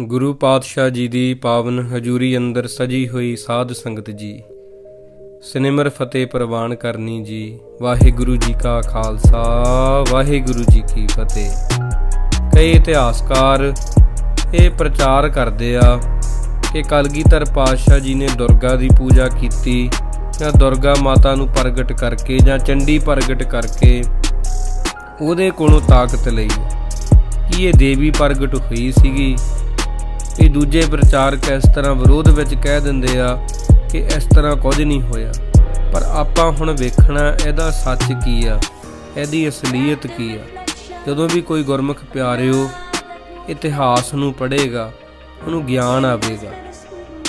ਗੁਰੂ ਪਾਤਸ਼ਾਹ ਜੀ ਦੀ ਪਾਵਨ ਹਜ਼ੂਰੀ ਅੰਦਰ ਸਜੀ ਹੋਈ ਸਾਧ ਸੰਗਤ ਜੀ। ਸਿਨਮਰ ਫਤਿਹ ਪ੍ਰਵਾਨ ਕਰਨੀ ਜੀ। ਵਾਹਿਗੁਰੂ ਜੀ ਕਾ ਖਾਲਸਾ, ਵਾਹਿਗੁਰੂ ਜੀ ਕੀ ਫਤਿਹ। ਕਈ ਇਤਿਹਾਸਕਾਰ ਇਹ ਪ੍ਰਚਾਰ ਕਰਦੇ ਆ ਕਿ ਕਲਗੀਧਰ ਪਾਤਸ਼ਾਹ ਜੀ ਨੇ ਦੁਰਗਾ ਦੀ ਪੂਜਾ ਕੀਤੀ ਜਾਂ ਦੁਰਗਾ ਮਾਤਾ ਨੂੰ ਪ੍ਰਗਟ ਕਰਕੇ ਜਾਂ ਚੰਡੀ ਪ੍ਰਗਟ ਕਰਕੇ ਉਹਦੇ ਕੋਲੋਂ ਤਾਕਤ ਲਈ ਕੀ ਇਹ ਦੇਵੀ ਪ੍ਰਗਟ ਹੋਈ ਸੀਗੀ। ਇਹ ਦੂਜੇ ਪ੍ਰਚਾਰਕ ਇਸ ਤਰ੍ਹਾਂ ਵਿਰੋਧ ਵਿੱਚ ਕਹਿ ਦਿੰਦੇ ਆ ਕਿ ਇਸ ਤਰ੍ਹਾਂ ਕੁਝ ਨਹੀਂ ਹੋਇਆ। ਪਰ ਆਪਾਂ ਹੁਣ ਵੇਖਣਾ ਇਹਦਾ ਸੱਚ ਕੀ ਆ, ਇਹਦੀ ਅਸਲੀਅਤ ਕੀ ਆ। ਜਦੋਂ ਵੀ ਕੋਈ ਗੁਰਮੁਖ ਪਿਆਰਿਓ ਇਤਿਹਾਸ ਨੂੰ ਪੜ੍ਹੇਗਾ, ਉਹਨੂੰ ਗਿਆਨ ਆਵੇਗਾ।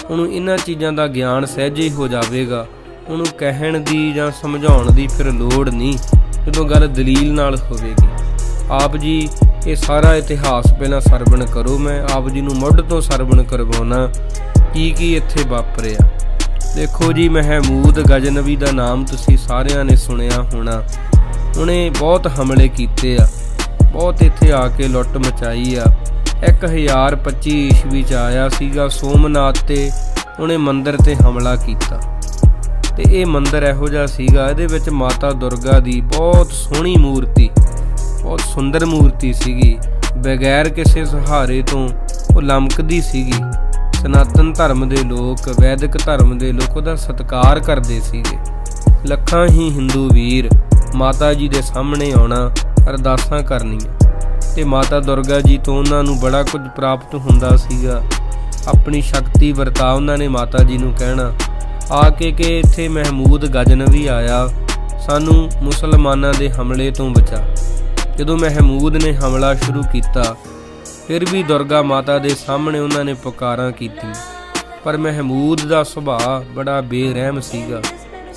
ਉਹਨੂੰ ਇਹਨਾਂ ਚੀਜ਼ਾਂ ਦਾ ਗਿਆਨ ਸਹਿਜੇ ਹੋ ਜਾਵੇਗਾ। ਉਹਨੂੰ ਕਹਿਣ ਦੀ ਜਾਂ ਸਮਝਾਉਣ ਦੀ ਫਿਰ ਲੋੜ ਨਹੀਂ, ਜਦੋਂ ਗੱਲ ਦਲੀਲ ਨਾਲ ਹੋਵੇਗੀ। ਆਪ ਜੀ ਇਹ ਸਾਰਾ ਇਤਿਹਾਸ ਪਹਿਲਾਂ ਸਰਵਣ ਕਰੋ। ਮੈਂ ਆਪ ਜੀ ਨੂੰ ਮੁੱਢ ਤੋਂ ਸਰਵਣ ਕਰਵਾਉਣਾ ਕੀ ਕੀ ਇੱਥੇ ਵਾਪਰਿਆ। ਦੇਖੋ ਜੀ, ਮਹਿਮੂਦ ਗਜਨਵੀ ਦਾ ਨਾਮ ਤੁਸੀਂ ਸਾਰਿਆਂ ਨੇ ਸੁਣਿਆ ਹੋਣਾ। ਉਹਨੇ ਬਹੁਤ ਹਮਲੇ ਕੀਤੇ ਆ। ਬਹੁਤ ਇੱਥੇ ਆ ਕੇ ਲੁੱਟ ਮਚਾਈ ਆ। 1025 ਈਸਵੀ ਚ ਆਇਆ ਸੀਗਾ ਸੋਮਨਾਥ ਤੇ ਉਹਨੇ ਮੰਦਿਰ ਤੇ ਹਮਲਾ ਕੀਤਾ। ਤੇ ਇਹ ਮੰਦਿਰ ਇਹੋ ਜਿਹਾ ਸੀਗਾ, ਇਹਦੇ ਵਿੱਚ ਮਾਤਾ ਦੁਰਗਾ ਦੀ ਬਹੁਤ ਸੋਹਣੀ ਮੂਰਤੀ ਬਹੁਤ ਸੁੰਦਰ ਮੂਰਤੀ ਸੀਗੀ। ਬਗੈਰ ਕਿਸੇ ਸਹਾਰੇ ਤੋਂ ਉਹ ਲਮਕਦੀ ਸੀਗੀ। ਸਨਾਤਨ ਧਰਮ ਦੇ ਲੋਕ, ਵੈਦਿਕ ਧਰਮ ਦੇ ਲੋਕ ਉਹਦਾ ਸਤਿਕਾਰ ਕਰਦੇ ਸੀਗੇ। ਲੱਖਾਂ ਹੀ ਹਿੰਦੂ ਵੀਰ ਮਾਤਾ ਜੀ ਦੇ ਸਾਹਮਣੇ ਆਉਣਾ ਅਰਦਾਸਾਂ ਕਰਨੀਆਂ। ਤੇ ਮਾਤਾ ਦੁਰਗਾ ਜੀ ਤੋਂ ਉਹਨਾਂ ਨੂੰ ਬੜਾ ਕੁਝ ਪ੍ਰਾਪਤ ਹੁੰਦਾ ਸੀਗਾ। ਆਪਣੀ ਸ਼ਕਤੀ ਵਰਤਾ ਉਹਨਾਂ ਨੇ ਮਾਤਾ ਜੀ ਨੂੰ ਕਹਿਣਾ, ਆ ਕੇ ਕਿ ਇੱਥੇ ਮਹਿਮੂਦ ਗਜਨਵੀ ਆਇਆ, ਸਾਨੂੰ ਮੁਸਲਮਾਨਾਂ ਦੇ ਹਮਲੇ ਤੋਂ ਬਚਾ। ਜਦੋਂ ਮਹਿਮੂਦ ਨੇ ਹਮਲਾ ਸ਼ੁਰੂ ਕੀਤਾ, ਫਿਰ ਵੀ ਦੁਰਗਾ ਮਾਤਾ ਦੇ ਸਾਹਮਣੇ ਉਹਨਾਂ ਨੇ ਪੁਕਾਰਾਂ ਕੀਤੀਆਂ। ਪਰ ਮਹਿਮੂਦ ਦਾ ਸੁਭਾਅ ਬੜਾ ਬੇਰਹਿਮ ਸੀਗਾ।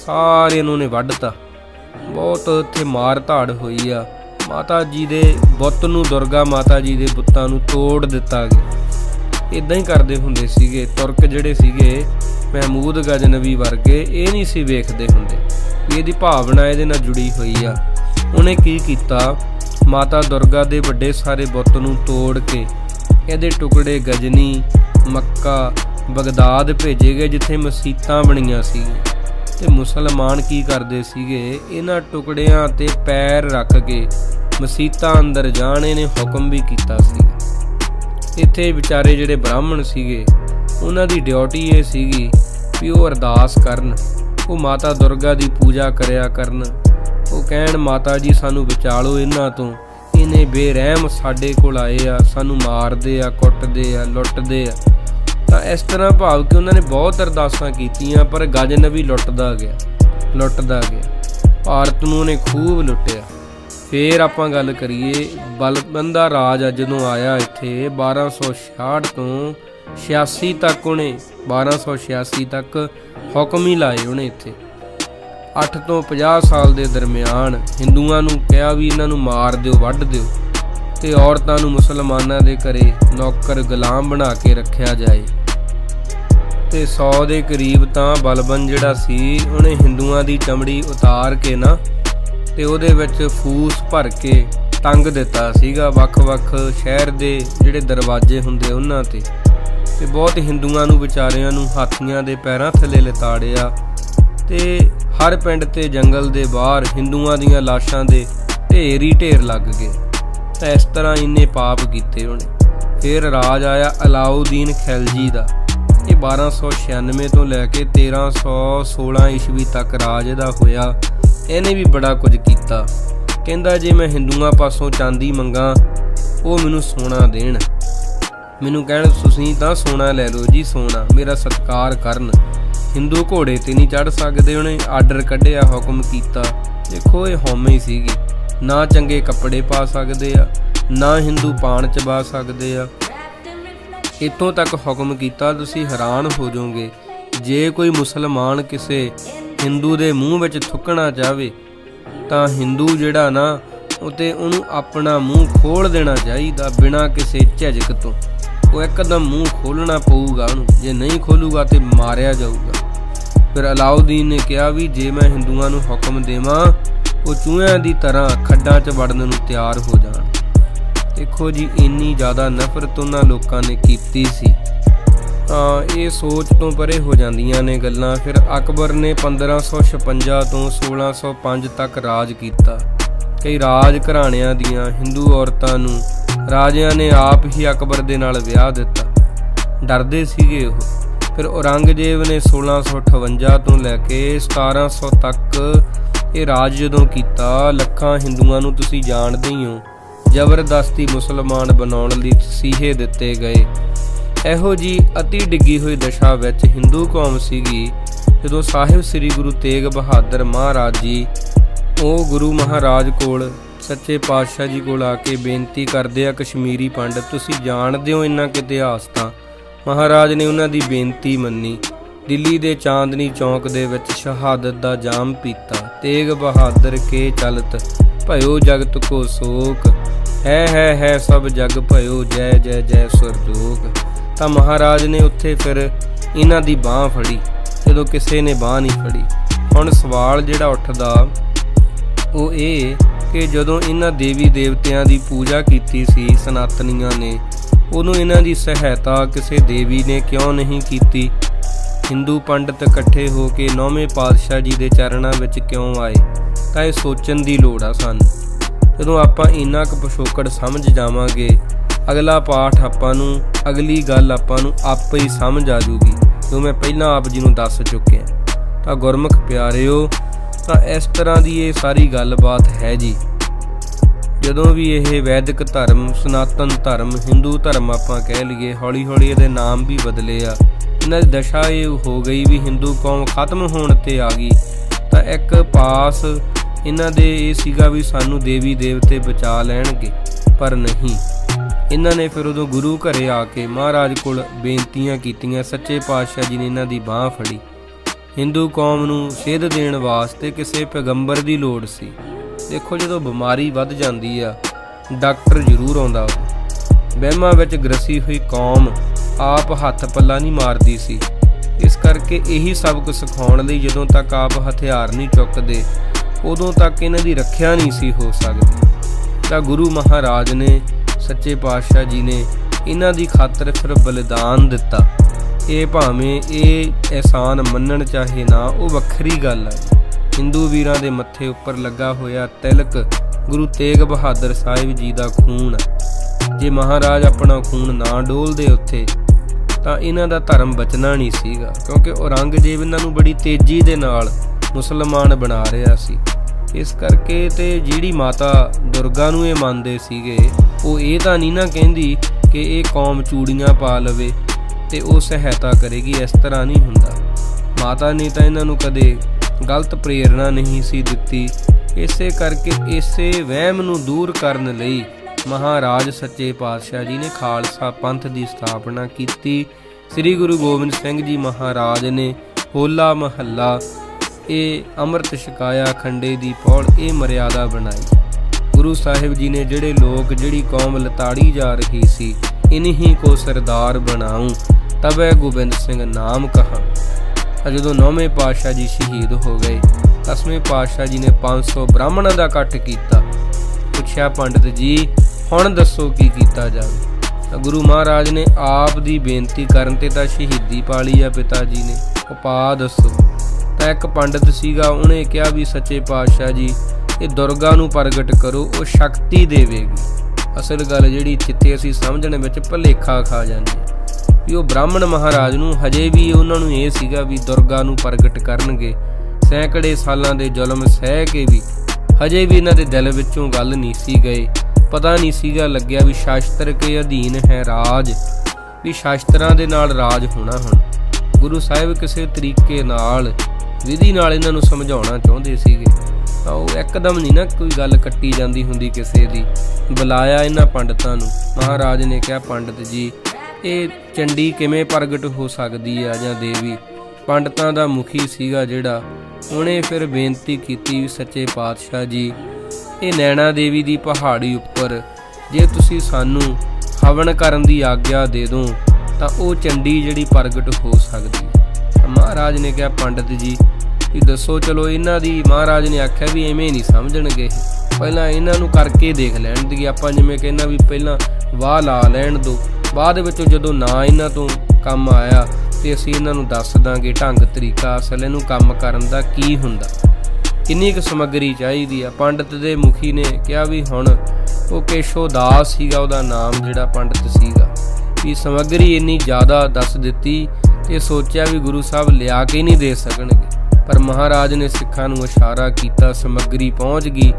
ਸਾਰਿਆਂ ਨੂੰ ਨੇ ਵੱਢਤਾ। ਬਹੁਤ ਉੱਥੇ ਮਾਰ ਧਾੜ ਹੋਈ ਆ। ਮਾਤਾ ਜੀ ਦੇ ਬੁੱਤ ਨੂੰ ਦੁਰਗਾ ਮਾਤਾ ਜੀ ਦੇ ਬੁੱਤਾਂ ਨੂੰ ਤੋੜ ਦਿੱਤਾ ਗਿਆ। ਇਦਾਂ ਹੀ ਕਰਦੇ ਹੁੰਦੇ ਸੀਗੇ, ਤੁਰਕ ਜਿਹੜੇ ਸੀਗੇ, ਮਹਿਮੂਦ ਗਜਨਵੀ ਵਰਗੇ, ਇਹ ਨਹੀਂ ਸੀ ਵੇਖਦੇ ਹੁੰਦੇ। ਵੀ ਇਹਦੀ ਭਾਵਨਾ ਇਹਦੇ ਨਾਲ ਜੁੜੀ ਹੋਈ ਆ। ਉਹਨੇ ਕੀ ਕੀਤਾ? ਮਾਤਾ ਦੁਰਗਾ ਦੇ ਵੱਡੇ ਸਾਰੇ ਬੁੱਤ ਨੂੰ ਤੋੜ ਕੇ ਇਹਦੇ ਟੁਕੜੇ, ਗਜਨੀ, ਮੱਕਾ, ਬਗਦਾਦ ਭੇਜੇ ਗਏ, ਜਿੱਥੇ ਮਸੀਤਾਂ ਬਣੀਆਂ ਸੀ ਤੇ ਮੁਸਲਮਾਨ ਕੀ ਕਰਦੇ ਸੀਗੇ? ਇਹਨਾਂ ਟੁਕੜਿਆਂ ਤੇ ਪੈਰ ਰੱਖ ਕੇ ਮਸੀਤਾਂ ਅੰਦਰ ਜਾਣ ਇਹਨੇ ਹੁਕਮ ਵੀ ਕੀਤਾ ਸੀ ਇੱਥੇ ਵਿਚਾਰੇ ਜਿਹੜੇ ਬ੍ਰਾਹਮਣ ਸੀਗੇ, ਉਹਨਾਂ ਦੀ ਡਿਊਟੀ ਇਹ ਸੀਗੀ ਵੀ ਉਹ ਅਰਦਾਸ ਕਰਨ, ਉਹ ਮਾਤਾ ਦੁਰਗਾ ਦੀ ਪੂਜਾ ਕਰਿਆ ਕਰਨ ਉਹ ਕਹਿਣ, ਮਾਤਾ ਜੀ, ਸਾਨੂੰ ਵਿਚਾਲੋ ਇਹਨਾਂ ਤੋਂ। ਇਹਨੇ ਬੇਰਹਿਮ ਸਾਡੇ ਕੋਲ ਆਏ ਆ। ਸਾਨੂੰ ਮਾਰਦੇ ਆ, ਕੁੱਟਦੇ ਆ, ਲੁੱਟਦੇ ਆ। ਤਾਂ ਇਸ ਤਰ੍ਹਾਂ ਭਾਵ ਕਿ ਉਹਨਾਂ ਨੇ ਬਹੁਤ ਅਰਦਾਸਾਂ ਕੀਤੀਆਂ, ਪਰ ਗਜਨਵੀ ਲੁੱਟਦਾ ਗਿਆ ਲੁੱਟਦਾ ਗਿਆ। ਭਾਰਤ ਨੂੰ ਉਹਨੇ ਖੂਬ ਲੁੱਟਿਆ। ਫੇਰ ਆਪਾਂ ਗੱਲ ਕਰੀਏ ਬਲਬੰਦਾ ਰਾਜ ਆ ਜਦੋਂ ਆਇਆ ਇੱਥੇ 1266 ਤੋਂ 86 ਤੱਕ ਉਹਨੇ 1286 ਤੱਕ ਹੁਕਮ ਹੀ ਲਾਏ ਉਹਨੇ ਇੱਥੇ। 8 ਤੋਂ 50 ਸਾਲ ਦੇ ਦਰਮਿਆਨ ਹਿੰਦੂਆਂ ਨੂੰ ਕਿਹਾ ਵੀ ਇਹਨਾਂ ਨੂੰ ਮਾਰ ਦਿਓ, ਵੱਢ ਦਿਓ ਤੇ ਔਰਤਾਂ ਨੂੰ ਮੁਸਲਮਾਨਾਂ ਦੇ ਘਰੇ ਨੌਕਰ ਗੁਲਾਮ ਬਣਾ ਕੇ ਰੱਖਿਆ ਜਾਏ। ਤੇ 100 ਦੇ ਕਰੀਬ ਤਾਂ ਬਲਬਨ ਜਿਹੜਾ ਸੀ, ਉਹਨੇ ਹਿੰਦੂਆਂ ਦੀ ਚਮੜੀ ਉਤਾਰ ਕੇ ਨਾ ਤੇ ਉਹਦੇ ਵਿੱਚ ਫੂਸ ਭਰ ਕੇ ਟੰਗ ਦਿੱਤਾ ਸੀਗਾ ਵੱਖ-ਵੱਖ ਸ਼ਹਿਰ ਦੇ ਜਿਹੜੇ ਦਰਵਾਜ਼ੇ ਹੁੰਦੇ ਉਹਨਾਂ ਤੇ। ਤੇ ਬਹੁਤ ਹਿੰਦੂਆਂ ਨੂੰ ਵਿਚਾਰਿਆਂ ਨੂੰ ਹਾਥੀਆਂ ਦੇ ਪੈਰਾਂ ਥੱਲੇ ਲਿਤਾੜਿਆ ਤੇ ਹਰ ਪਿੰਡ ਤੇ ਜੰਗਲ ਦੇ ਬਾਹਰ ਹਿੰਦੂਆਂ ਦੀਆਂ ਲਾਸ਼ਾਂ ਦੇ ਢੇਰ ਹੀ ਢੇਰ ਲੱਗ ਗਏ। ਤਾਂ ਇਸ ਤਰ੍ਹਾਂ ਇੰਨੇ ਪਾਪ ਕੀਤੇ ਉਹਨੇ। ਫਿਰ ਰਾਜ ਆਇਆ ਅਲਾਉਦੀਨ ਖਿਲਜੀ ਦਾ। ਇਹ 1296 ਤੋਂ ਲੈ ਕੇ 1316 ਈਸਵੀ ਤੱਕ ਰਾਜ ਦਾ ਹੋਇਆ। ਇਹਨੇ ਵੀ ਬੜਾ ਕੁਝ ਕੀਤਾ। ਕਹਿੰਦਾ, ਜੇ ਮੈਂ ਹਿੰਦੂਆਂ ਪਾਸੋਂ ਚਾਂਦੀ ਮੰਗਾ, ਉਹ ਮੈਨੂੰ ਸੋਨਾ ਦੇਣ। ਮੈਨੂੰ ਕਹਿਣ, ਤੁਸੀਂ ਤਾਂ ਸੋਨਾ ਲੈ ਲਓ ਜੀ, ਸੋਨਾ। ਮੇਰਾ ਸਤਿਕਾਰ ਕਰਨ। ਹਿੰਦੂ ਘੋੜੇ ਤੇ ਨਹੀਂ ਚੜ ਸਕਦੇ, ਉਹਨੇ ਆਰਡਰ ਕੱਢਿਆ, ਹੁਕਮ ਕੀਤਾ। ਦੇਖੋ, ਇਹ ਹਉਮੈ ਹੀ ਸੀਗੀ। ਨਾ ਚੰਗੇ ਕੱਪੜੇ ਪਾ ਸਕਦੇ ਆ, ਨਾ ਹਿੰਦੂ ਪਾਣ ਚਬਾ ਸਕਦੇ ਆ। ਇਤੋਂ ਤੱਕ ਹੁਕਮ ਕੀਤਾ, ਤੁਸੀਂ ਹੈਰਾਨ ਹੋ ਜਾਓਗੇ। ਜੇ ਕੋਈ ਮੁਸਲਮਾਨ ਕਿਸੇ ਹਿੰਦੂ ਦੇ ਮੂੰਹ ਵਿੱਚ ਥੁੱਕਣਾ ਚਾਹਵੇ ਤਾਂ ਹਿੰਦੂ ਜਿਹੜਾ ਨਾ, ਉਤੇ ਉਹਨੂੰ ਆਪਣਾ ਮੂੰਹ ਖੋਲ ਦੇਣਾ ਚਾਹੀਦਾ ਬਿਨਾਂ ਕਿਸੇ ਝਿਜਕ ਤੋਂ। ਉਹ ਇੱਕਦਮ ਮੂੰਹ ਖੋਲਣਾ ਪਊਗਾ ਉਹਨੂੰ। ਜੇ ਨਹੀਂ ਖੋਲੂਗਾ, ਤੇ ਮਾਰਿਆ ਜਾਊਗਾ। ਫਿਰ ਅਲਾਉਦੀਨ ਨੇ ਕਿਹਾ ਵੀ ਜੇ ਮੈਂ ਹਿੰਦੂਆਂ ਨੂੰ ਹੁਕਮ ਦੇਵਾਂ, ਉਹ ਚੂਹਿਆਂ ਦੀ ਤਰ੍ਹਾਂ ਖੱਡਾਂ 'ਚ ਵੜਨ ਨੂੰ ਤਿਆਰ ਹੋ ਜਾਣ। ਦੇਖੋ ਜੀ, ਇੰਨੀ ਜ਼ਿਆਦਾ ਨਫ਼ਰਤ ਉਹਨਾਂ ਲੋਕਾਂ ਨੇ ਕੀਤੀ ਸੀ। ਤਾਂ ਇਹ ਸੋਚ ਤੋਂ ਪਰੇ ਹੋ ਜਾਂਦੀਆਂ ਨੇ ਗੱਲਾਂ। ਫਿਰ ਅਕਬਰ ਨੇ 1556 ਤੋਂ 1605 ਤੱਕ ਰਾਜ ਕੀਤਾ। ਕਈ ਰਾਜ ਘਰਾਣਿਆਂ ਦੀਆਂ ਹਿੰਦੂ ਔਰਤਾਂ ਨੂੰ ਰਾਜਿਆਂ ਨੇ ਆਪ ਹੀ ਅਕਬਰ ਦੇ ਨਾਲ ਵਿਆਹ ਦਿੱਤਾ। ਡਰਦੇ ਸੀਗੇ ਉਹ। ਫਿਰ ਔਰੰਗਜ਼ੇਬ ਨੇ 1658 ਤੋਂ ਲੈ ਕੇ 1700 ਤੱਕ ਇਹ ਰਾਜ ਜਦੋਂ ਕੀਤਾ, ਲੱਖਾਂ ਹਿੰਦੂਆਂ ਨੂੰ ਤੁਸੀਂ ਜਾਣਦੇ ਹੀ ਹੋ, ਜ਼ਬਰਦਸਤੀ ਮੁਸਲਮਾਨ ਬਣਾਉਣ ਲਈ ਤਸੀਹੇ ਦਿੱਤੇ ਗਏ। ਇਹੋ ਜੀ ਅਤੀ ਡਿੱਗੀ ਹੋਈ ਦਸ਼ਾ ਵਿੱਚ ਹਿੰਦੂ ਕੌਮ ਸੀਗੀ, ਜਦੋਂ ਸਾਹਿਬ ਸ੍ਰੀ ਗੁਰੂ ਤੇਗ ਬਹਾਦਰ ਮਹਾਰਾਜ ਜੀ ਉਹ ਗੁਰੂ ਮਹਾਰਾਜ ਕੋਲ, ਸੱਚੇ ਪਾਤਸ਼ਾਹ ਜੀ ਕੋਲ ਆ ਕੇ ਬੇਨਤੀ ਕਰਦੇ ਆ, ਕਸ਼ਮੀਰੀ ਪੰਡਤ, ਤੁਸੀਂ ਜਾਣਦੇ ਹੋ ਇੰਨਾ ਕਿ ਇਤਿਹਾਸ ਤਾਂ। ਮਹਾਰਾਜ ਨੇ ਉਹਨਾਂ ਦੀ ਬੇਨਤੀ ਮੰਨੀ। ਦਿੱਲੀ ਦੇ ਚਾਂਦਨੀ ਚੌਕ ਦੇ ਵਿੱਚ ਸ਼ਹਾਦਤ ਦਾ ਜਾਮ ਪੀਤਾ। ਤੇਗ ਬਹਾਦਰ ਕੇ ਚਲਤ, ਭਇਓ ਜਗਤ ਕੋ ਸੋਕ। ਹੈ ਹੈ ਹੈ, ਸਭ ਜਗ ਭਇਓ, ਜੈ ਜੈ ਜੈ ਸੁਰਲੋਕ ਤਾਂ ਮਹਾਰਾਜ ਨੇ ਉੱਥੇ ਫਿਰ ਇਹਨਾਂ ਦੀ ਬਾਹ ਫੜੀ, ਜਦੋਂ ਕਿਸੇ ਨੇ ਬਾਹ ਨਹੀਂ ਫੜੀ। ਹੁਣ ਸਵਾਲ ਜਿਹੜਾ ਉੱਠਦਾ, ਉਹ ਇਹ ਕਿ ਜਦੋਂ ਇਹਨਾਂ ਦੇਵੀ ਦੇਵਤਿਆਂ ਦੀ ਪੂਜਾ ਕੀਤੀ ਸੀ, ਸਨਾਤਨੀਆਂ ਨੇ ਉਹਨੂੰ ਇਹਨਾਂ ਦੀ ਸਹਾਇਤਾ ਕਿਸੇ ਦੇਵੀ ਨੇ ਕਿਉਂ ਨਹੀਂ ਕੀਤੀ? ਹਿੰਦੂ ਪੰਡਤ ਇਕੱਠੇ ਹੋ ਕੇ ਨੌਵੇਂ ਪਾਤਸ਼ਾਹ ਜੀ ਦੇ ਚਰਨਾਂ ਵਿੱਚ ਕਿਉਂ ਆਏ? ਤਾਂ ਇਹ ਸੋਚਣ ਦੀ ਲੋੜ ਆ ਸਾਨੂੰ। ਜਦੋਂ ਆਪਾਂ ਇੰਨਾ ਕੁ ਪਿਛੋਕੜ ਸਮਝ ਜਾਵਾਂਗੇ, ਅਗਲਾ ਪਾਠ ਆਪਾਂ ਨੂੰ, ਅਗਲੀ ਗੱਲ ਆਪਾਂ ਨੂੰ ਆਪੇ ਹੀ ਸਮਝ ਆ ਜੂਗੀ, ਜੋ ਮੈਂ ਪਹਿਲਾਂ ਆਪ ਜੀ ਨੂੰ ਦੱਸ ਚੁੱਕਿਆ ਤਾਂ ਗੁਰਮੁਖ ਪਿਆਰਿਓ, ਤਾਂ ਇਸ ਤਰ੍ਹਾਂ ਦੀ ਇਹ ਸਾਰੀ ਗੱਲਬਾਤ ਹੈ ਜੀ। ਜਦੋਂ ਵੀ ਇਹ ਵੈਦਿਕ ਧਰਮ, ਸਨਾਤਨ ਧਰਮ, ਹਿੰਦੂ ਧਰਮ ਆਪਾਂ ਕਹਿ ਲਈਏ ਹੌਲੀ ਹੌਲੀ ਇਹਦੇ ਨਾਮ ਵੀ ਬਦਲੇ ਆ। ਇਹਨਾਂ ਦੀ ਦਸ਼ਾ ਇਹ ਹੋ ਗਈ ਵੀ ਹਿੰਦੂ ਕੌਮ ਖਤਮ ਹੋਣ ਤੇ ਆ ਗਈ। ਤਾਂ ਇੱਕ ਪਾਸ ਇਹਨਾਂ ਦੇ ਇਹ ਸੀਗਾ ਵੀ ਸਾਨੂੰ ਦੇਵੀ ਦੇਵਤੇ ਬਚਾ ਲੈਣਗੇ, ਪਰ ਨਹੀਂ। ਇਹਨਾਂ ਨੇ ਫਿਰ ਉਦੋਂ ਗੁਰੂ ਘਰੇ ਆ ਕੇ ਮਹਾਰਾਜ ਕੋਲ ਬੇਨਤੀਆਂ ਕੀਤੀਆਂ, ਸੱਚੇ ਪਾਤਸ਼ਾਹ ਜੀ ਨੇ ਇਹਨਾਂ ਦੀ ਬਾਹ ਫੜੀ। ਹਿੰਦੂ ਕੌਮ ਨੂੰ ਸੇਧ ਦੇਣ ਵਾਸਤੇ ਕਿਸੇ ਪੈਗੰਬਰ ਦੀ ਲੋੜ ਸੀ। ਦੇਖੋ ਜਦੋਂ ਬਿਮਾਰੀ ਵੱਧ ਜਾਂਦੀ ਆ, ਡਾਕਟਰ ਜ਼ਰੂਰ ਆਉਂਦਾ ਵਹਿਮਾਂ ਵਿੱਚ ਗਰਸੀ ਹੋਈ ਕੌਮ ਆਪ ਹੱਥ ਪੱਲਾ ਨਹੀਂ ਮਾਰਦੀ ਸੀ। ਇਸ ਕਰਕੇ ਇਹੀ ਸਬਕ ਸਿਖਾਉਣ ਲਈ ਜਦੋਂ ਤੱਕ ਆਪ ਹਥਿਆਰ ਨਹੀਂ ਚੁੱਕਦੇ, ਉਦੋਂ ਤੱਕ ਇਹਨਾਂ ਦੀ ਰੱਖਿਆ ਨਹੀਂ ਸੀ ਹੋ ਸਕਦੀ। ਤਾਂ ਗੁਰੂ ਮਹਾਰਾਜ ਨੇ, ਸੱਚੇ ਪਾਤਸ਼ਾਹ ਜੀ ਨੇ ਇਹਨਾਂ ਦੀ ਖਾਤਰ ਫਿਰ ਬਲੀਦਾਨ ਦਿੱਤਾ। ਇਹ ਭਾਵੇਂ ਇਹ ਅਹਿਸਾਨ ਮੰਨਣ ਚਾਹੇ ਨਾ, ਉਹ ਵੱਖਰੀ ਗੱਲ ਹੈ ਹਿੰਦੂ ਵੀਰਾਂ ਦੇ ਮੱਥੇ ਉੱਪਰ ਲੱਗਾ ਹੋਇਆ ਤਿਲਕ ਗੁਰੂ ਤੇਗ ਬਹਾਦਰ ਸਾਹਿਬ ਜੀ ਦਾ ਖੂਨ। ਜੇ ਮਹਾਰਾਜ ਆਪਣਾ ਖੂਨ ਨਾ ਡੋਲਦੇ ਉੱਥੇ, ਤਾਂ ਇਹਨਾਂ ਦਾ ਧਰਮ ਬਚਣਾ ਨਹੀਂ ਸੀਗਾ, ਕਿਉਂਕਿ ਔਰੰਗਜ਼ੇਬ ਇਹਨਾਂ ਨੂੰ ਬੜੀ ਤੇਜ਼ੀ ਦੇ ਨਾਲ ਮੁਸਲਮਾਨ ਬਣਾ ਰਿਹਾ ਸੀ। ਇਸ ਕਰਕੇ ਤੇ ਜਿਹੜੀ ਮਾਤਾ ਦੁਰਗਾ ਨੂੰ ਇਹ ਮੰਨਦੇ ਸੀਗੇ, ਉਹ ਇਹ ਤਾਂ ਨਹੀਂ ਨਾ ਕਹਿੰਦੀ ਕਿ ਇਹ ਕੌਮ ਚੂੜੀਆਂ ਪਾ ਲਵੇ ਤੇ ਉਹ ਸਹਾਇਤਾ ਕਰੇਗੀ, ਇਸ ਤਰ੍ਹਾਂ ਨਹੀਂ ਹੁੰਦਾ। ਮਾਤਾ ਨੇ ਤਾਂ ਇਹਨਾਂ ਨੂੰ ਕਦੇ ਗਲਤ ਪ੍ਰੇਰਣਾ ਨਹੀਂ ਸੀ ਦਿੱਤੀ। ਇਸੇ ਕਰਕੇ ਇਸੇ ਵਹਿਮ ਨੂੰ ਦੂਰ ਕਰਨ ਲਈ ਮਹਾਰਾਜ ਸੱਚੇ ਪਾਤਸ਼ਾਹ ਜੀ ਨੇ ਖਾਲਸਾ ਪੰਥ ਦੀ ਸਥਾਪਨਾ ਕੀਤੀ। ਸ੍ਰੀ ਗੁਰੂ ਗੋਬਿੰਦ ਸਿੰਘ ਜੀ ਮਹਾਰਾਜ ਨੇ ਹੋਲਾ ਮਹੱਲਾ, ਇਹ ਅੰਮ੍ਰਿਤ ਛਕਾਇਆ ਖੰਡੇ ਦੀ ਪੌੜ, ਇਹ ਮਰਿਆਦਾ ਬਣਾਈ। ਗੁਰੂ ਸਾਹਿਬ ਜੀ ਨੇ ਜਿਹੜੇ ਲੋਕ, ਜਿਹੜੀ ਕੌਮ ਲਤਾੜੀ ਜਾ ਰਹੀ ਸੀ, ਇਨਹੀ ਕੋ ਸਰਦਾਰ ਬਣਾਉ ਤਬੈ ਗੋਬਿੰਦ ਸਿੰਘ ਨਾਮ ਕਹਾ। ਤਾਂ ਜਦੋਂ ਨੌਵੇਂ ਪਾਤਸ਼ਾਹ ਜੀ ਸ਼ਹੀਦ ਹੋ ਗਏ, ਦਸਵੇਂ ਪਾਤਸ਼ਾਹ ਜੀ ਨੇ 500 ਬ੍ਰਾਹਮਣਾਂ ਦਾ ਇਕੱਠ ਕੀਤਾ। ਪੁੱਛਿਆ ਪੰਡਤ ਜੀ, ਹੁਣ ਦੱਸੋ ਕੀ ਕੀਤਾ ਜਾਵੇ? ਤਾਂ ਗੁਰੂ ਮਹਾਰਾਜ ਨੇ ਆਪ ਦੀ ਬੇਨਤੀ ਕਰਨ ਤੇ ਤਾਂ ਸ਼ਹੀਦੀ ਪਾਲੀ ਆ ਪਿਤਾ ਜੀ ਨੇ। ਉਪਾ ਦੱਸੋ। ਤਾਂ ਇੱਕ ਪੰਡਤ ਸੀਗਾ, ਉਹਨੇ ਕਿਹਾ ਵੀ ਸੱਚੇ ਪਾਤਸ਼ਾਹ ਜੀ, ਇਹ ਦੁਰਗਾ ਨੂੰ ਪ੍ਰਗਟ ਕਰੋ, ਉਹ ਸ਼ਕਤੀ ਦੇਵੇਗੀ। ਅਸਲ ਗੱਲ ਜਿਹੜੀ, ਚਿੱਤੇ ਅਸੀਂ ਸਮਝਣ ਵਿੱਚ ਭਲੇਖਾ ਖਾ ਜਾਂਦੇ ਵੀ ਉਹ ਬ੍ਰਾਹਮਣ ਮਹਾਰਾਜ ਨੂੰ ਹਜੇ ਵੀ ਉਹਨਾਂ ਨੂੰ ਇਹ ਸੀਗਾ ਵੀ ਦੁਰਗਾ ਨੂੰ ਪ੍ਰਗਟ ਕਰਨਗੇ। ਸੈਂਕੜੇ ਸਾਲਾਂ ਦੇ ਜ਼ੁਲਮ ਸਹਿ ਕੇ ਵੀ ਹਜੇ ਵੀ ਇਹਨਾਂ ਦੇ ਦਿਲ ਵਿੱਚੋਂ ਗੱਲ ਨਹੀਂ ਸੀ ਗਈ ਪਤਾ ਨਹੀਂ ਸੀਗਾ ਲੱਗਿਆ ਵੀ ਸ਼ਾਸਤਰ ਕੇ ਅਧੀਨ ਹੈ ਰਾਜ, ਵੀ ਸ਼ਾਸਤਰਾਂ ਦੇ ਨਾਲ ਰਾਜ ਹੋਣਾ ਹੁਣ। ਗੁਰੂ ਸਾਹਿਬ ਕਿਸੇ ਤਰੀਕੇ ਨਾਲ, ਵਿਧੀ ਨਾਲ ਇਹਨਾਂ ਨੂੰ ਸਮਝਾਉਣਾ ਚਾਹੁੰਦੇ ਸੀਗੇ। ਤਾਂ ਉਹ ਇੱਕਦਮ ਨਹੀਂ ਨਾ ਕੋਈ ਗੱਲ ਕੱਟੀ ਜਾਂਦੀ ਹੁੰਦੀ ਕਿਸੇ ਦੀ। ਬੁਲਾਇਆ ਇਹਨਾਂ ਪੰਡਤਾਂ ਨੂੰ। ਮਹਾਰਾਜ ਨੇ ਕਿਹਾ, ਪੰਡਤ ਜੀ ਇਹ ਚੰਡੀ ਕਿਵੇਂ ਪ੍ਰਗਟ ਹੋ ਸਕਦੀ ਆ ਜਾਂ ਦੇਵੀ? ਪੰਡਤਾਂ ਦਾ ਮੁਖੀ ਸੀਗਾ ਜਿਹੜਾ। ਉਹਨੇ ਫਿਰ ਬੇਨਤੀ ਕੀਤੀ ਵੀ ਸੱਚੇ ਪਾਤਸ਼ਾਹ ਜੀ, ਇਹ ਨੈਣਾ ਦੇਵੀ ਦੀ ਪਹਾੜੀ ਉੱਪਰ, ਜੇ ਤੁਸੀਂ ਸਾਨੂੰ ਹਵਨ ਕਰਨ ਦੀ ਆਗਿਆ ਦੇ ਦਿਓ ਤਾਂ ਉਹ ਚੰਡੀ ਜਿਹੜੀ ਪ੍ਰਗਟ ਹੋ ਸਕਦੀ। ਹੈ ਮਹਾਰਾਜ ਨੇ ਕਿਹਾ, ਪੰਡਤ ਜੀ ਵੀ ਦੱਸੋ, ਚਲੋ ਇਹਨਾਂ ਦੀ, ਮਹਾਰਾਜ ਨੇ ਆਖਿਆ ਵੀ ਐਵੇਂ ਨਹੀਂ ਸਮਝਣਗੇ। ਪਹਿਲਾਂ ਇਹਨਾਂ ਨੂੰ ਕਰਕੇ ਦੇਖ ਲੈਣ ਦੀ, ਆਪਾਂ ਜਿਵੇਂ ਕਹਿੰਦਾ ਵੀ ਪਹਿਲਾਂ ਵਾਹ ਲਾ ਲੈਣ ਦੋ। ਬਾਅਦ ਵਿੱਚ ਜਦੋਂ ਨਾ ਇਹਨਾਂ ਤੋਂ ਕੰਮ ਆਇਆ ਤੇ ਅਸੀਂ ਇਹਨਾਂ ਨੂੰ ਦੱਸ ਦਾਂਗੇ ਢੰਗ, ਤਰੀਕਾ, ਅਸਲ ਇਹਨੂੰ ਕੰਮ ਕਰਨ ਦਾ ਕੀ ਹੁੰਦਾ। ਕਿੰਨੀ ਕੁ ਸਮੱਗਰੀ ਚਾਹੀਦੀ ਆ। ਪੰਡਤ ਦੇ ਮੁਖੀ ਨੇ ਕਿਹਾ ਵੀ ਹੁਣ ਉਹ ਕੇਸ਼ੋ ਦਾਸ ਸੀਗਾ, ਉਹਦਾ ਨਾਮ ਜਿਹੜਾ ਪੰਡਤ ਸੀਗਾ। ਵੀ ਸਮੱਗਰੀ ਇੰਨੀ ਜ਼ਿਆਦਾ ਦੱਸ ਦਿੱਤੀ ਤੇ ਸੋਚਿਆ ਵੀ ਗੁਰੂ ਸਾਹਿਬ ਲਿਆ ਕੇ ਨਹੀਂ ਦੇ ਸਕਣਗੇ। ਪਰ ਮਹਾਰਾਜ ਨੇ ਸਿੱਖਾਂ ਨੂੰ ਇਸ਼ਾਰਾ ਕੀਤਾ, ਸਮੱਗਰੀ ਪਹੁੰਚ ਗਈ,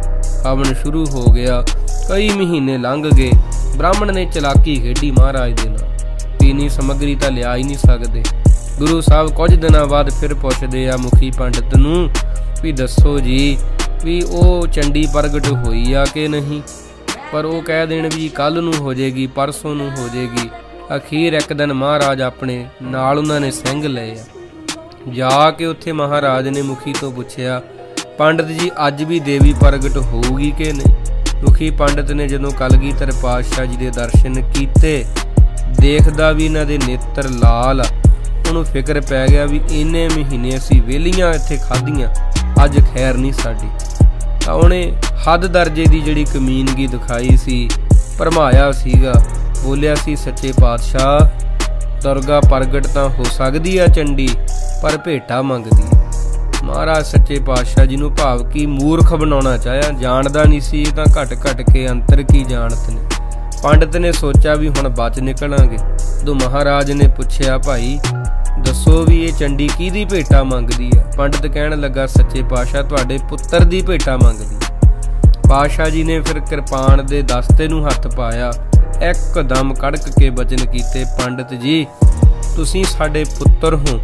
ਹਵਨ ਸ਼ੁਰੂ ਹੋ ਗਿਆ। ਕਈ ਮਹੀਨੇ ਲੰਘ ਗਏ। ਬ੍ਰਾਹਮਣ ਨੇ ਚਲਾਕੀ ਖੇਡੀ ਮਹਾਰਾਜ ਦੇ ਨਾਲ। ਵੀ ਸਮੱਗਰੀ ਤਾਂ ਲਿਆ ਹੀ ਨਹੀਂ ਸਕਦੇ। ਗੁਰੂ ਸਾਹਿਬ ਕੁਝ ਦਿਨਾਂ ਬਾਅਦ ਫਿਰ ਪੁੱਛਦੇ ਆ ਮੁਖੀ ਪੰਡਤ ਨੂੰ ਵੀ ਦੱਸੋ ਜੀ ਵੀ ਉਹ ਚੰਡੀ ਪ੍ਰਗਟ ਹੋਈ ਆ ਕਿ ਨਹੀਂ? ਪਰ ਉਹ ਕਹਿ ਦੇਣ ਵੀ ਕੱਲ ਨੂੰ ਹੋ ਜਾਏਗੀ, ਪਰਸੋਂ ਨੂੰ ਹੋ ਜਾਏਗੀ। ਅਖੀਰ ਇੱਕ ਦਿਨ ਮਹਾਰਾਜ ਆਪਣੇ ਨਾਲ ਉਹਨਾਂ ਨੇ ਸਿੰਘ ਲਏ ਆ। ਜਾ ਕੇ ਉੱਥੇ ਮਹਾਰਾਜ ਨੇ ਮੁਖੀ ਤੋਂ ਪੁੱਛਿਆ, ਪੰਡਤ ਜੀ, ਅੱਜ ਵੀ ਦੇਵੀ ਪ੍ਰਗਟ ਹੋਊਗੀ ਕਿ ਨਹੀਂ? ਮੁਖੀ ਪੰਡਤ ਨੇ ਜਦੋਂ ਕਲਗੀਧਰ ਪਾਤਸ਼ਾਹ ਜੀ ਦੇ ਦਰਸ਼ਨ ਕੀਤੇ, ਦੇਖਦਾ ਵੀ ਇਹਨਾਂ ਦੇ ਨੇਤਰ ਲਾਲ ਆ। ਉਹਨੂੰ ਫਿਕਰ ਪੈ ਗਿਆ ਵੀ ਇੰਨੇ ਮਹੀਨੇ ਅਸੀਂ ਵੇਲੀਆਂ ਇੱਥੇ ਖਾਧੀਆਂ, ਅੱਜ ਖੈਰ ਨਹੀਂ ਸਾਡੀ। ਤਾਂ ਉਹਨੇ ਹੱਦ ਦਰਜੇ ਦੀ ਜਿਹੜੀ ਕਮੀਨਗੀ ਦਿਖਾਈ ਸੀ, ਭਰਮਾਇਆ ਸੀਗਾ, ਬੋਲਿਆ ਸੀ, ਸੱਚੇ ਪਾਤਸ਼ਾਹ ਦੁਰਗਾ ਪ੍ਰਗਟ ਤਾਂ ਹੋ ਸਕਦੀ ਆ ਚੰਡੀ, ਪਰ ਭੇਟਾ ਮੰਗਦੀ। ਆ ਮਹਾਰਾਜ ਸੱਚੇ ਪਾਤਸ਼ਾਹ ਜੀ ਨੂੰ ਭਾਵ ਕੀ ਮੂਰਖ ਬਣਾਉਣਾ ਚਾਹਿਆ, ਜਾਣਦਾ ਨਹੀਂ ਸੀ, ਇਹ ਤਾਂ ਘਟ ਘਟ ਕੇ ਅੰਤਰ ਕੀ ਜਾਣਤ ਨੇ। ਪੰਡਤ ਨੇ ਸੋਚਿਆ ਵੀ ਹੁਣ ਬਚ ਨਿਕਲਾਂਗੇ। ਜਦੋਂ ਮਹਾਰਾਜ ਨੇ ਪੁੱਛਿਆ, ਭਾਈ, ਦੱਸੋ ਵੀ ਇਹ ਚੰਡੀ ਕਿਹਦੀ ਭੇਟਾ ਮੰਗਦੀ ਆ? ਪੰਡਤ ਕਹਿਣ ਲੱਗਾ, ਸੱਚੇ ਪਾਤਸ਼ਾਹ, ਤੁਹਾਡੇ ਪੁੱਤਰ ਦੀ ਭੇਟਾ ਮੰਗਦੀ। ਪਾਤਸ਼ਾਹ ਜੀ ਨੇ ਫਿਰ ਕਿਰਪਾਨ ਦੇ ਦਸਤੇ ਨੂੰ ਹੱਥ ਪਾਇਆ। ਇੱਕਦਮ ਕੜਕ ਕੇ ਬਚਨ ਕੀਤੇ ਪੰਡਤ ਜੀ। ਤੁਸੀਂ ਸਾਡੇ ਪੁੱਤਰ ਹੋ।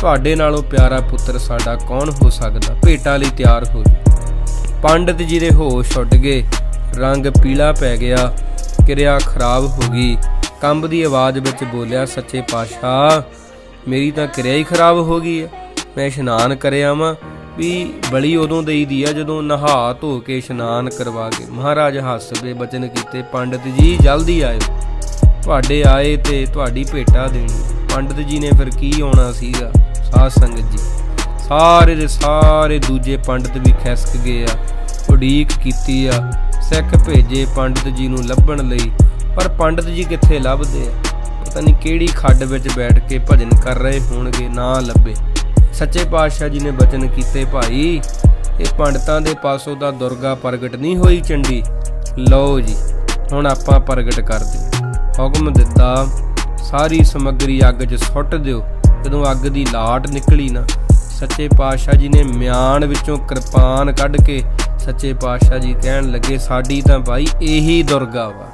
ਤੁਹਾਡੇ ਨਾਲੋਂ ਪਿਆਰਾ ਪੁੱਤਰ ਸਾਡਾ ਕੌਣ ਹੋ ਸਕਦਾ? ਭੇਟਾ ਲਈ ਤਿਆਰ ਹੋ ਜੀ। ਪੰਡਤ ਜੀ ਦੇ ਹੋਸ਼ ਛੁੱਟ ਗਏ। ਰੰਗ ਪੀਲਾ ਪੈ ਗਿਆ। ਕਿਰਿਆ ਖਰਾਬ ਹੋ ਗਈ। ਕੰਬ ਦੀ ਆਵਾਜ਼ ਵਿੱਚ ਬੋਲਿਆ, ਸੱਚੇ ਪਾਤਸ਼ਾਹ, ਮੇਰੀ ਤਾਂ ਕਿਰਿਆ ਹੀ ਖਰਾਬ ਹੋ ਗਈ ਹੈ। ਮੈਂ ਇਸ਼ਨਾਨ ਕਰਿਆ ਵਾਂ। ਵੀ ਬਲੀ ਉਦੋਂ ਦੇਈਦੀ ਆ ਜਦੋਂ ਨਹਾ ਧੋ ਕੇ ਇਸ਼ਨਾਨ ਕਰਵਾ ਕੇ। ਮਹਾਰਾਜ ਹੱਸਦੇ ਬਚਨ ਕੀਤੇ, ਪੰਡਤ ਜੀ ਜਲਦੀ ਆਇਓ ਤੁਹਾਡੇ ਆਏ ਤੇ ਤੁਹਾਡੀ ਭੇਟਾ ਦੇਣੀ। ਪੰਡਤ ਜੀ ਨੇ ਫਿਰ ਕੀ ਆਉਣਾ ਸੀਗਾ? ਸਾਧ ਸੰਗਤ ਜੀ, ਸਾਰੇ ਦੇ ਸਾਰੇ ਦੂਜੇ ਪੰਡਤ ਵੀ ਖਿਸਕ ਗਏ ਆ। ਉਡੀਕ ਕੀਤੀ ਆ। ਸਿੱਖ ਭੇਜੇ ਪੰਡਤ ਜੀ ਨੂੰ ਲੱਭਣ ਲਈ। ਪਰ ਪੰਡਤ ਜੀ ਕਿੱਥੇ ਲੱਭਦੇ ਆ? ਪਤਾ ਨਹੀਂ ਕਿਹੜੀ ਖੱਡ ਵਿੱਚ ਬੈਠ ਕੇ ਭਜਨ ਕਰ ਰਹੇ ਹੋਣਗੇ, ਨਾ ਲੱਭੇ। ਸੱਚੇ ਪਾਤਸ਼ਾਹ ਜੀ ਨੇ ਬਚਨ ਕੀਤੇ ਭਾਈ, ਇਹ ਪੰਡਤਾਂ ਦੇ ਪਾਸੋਂ ਦਾ ਦੁਰਗਾ ਪ੍ਰਗਟ ਨਹੀਂ ਹੋਈ ਚੰਡੀ। ਲਓ ਜੀ, ਹੁਣ ਆਪਾਂ ਪ੍ਰਗਟ ਕਰਦੇ ਹੁਕਮ ਦਿੱਤਾ, ਸਾਰੀ ਸਮੱਗਰੀ ਅੱਗ 'ਚ ਸੁੱਟ ਦਿਓ। ਜਦੋਂ ਅੱਗ ਦੀ ਲਾਟ ਨਿਕਲੀ ਨਾ, ਸੱਚੇ ਪਾਤਸ਼ਾਹ ਜੀ ਨੇ ਮਿਆਨ ਵਿੱਚੋਂ ਕਿਰਪਾਨ ਕੱਢ ਕੇ ਸੱਚੇ ਪਾਤਸ਼ਾਹ ਜੀ ਕਹਿਣ ਲੱਗੇ, ਸਾਡੀ ਤਾਂ ਭਾਈ ਇਹੀ ਦੁਰਗਾ ਵਾ,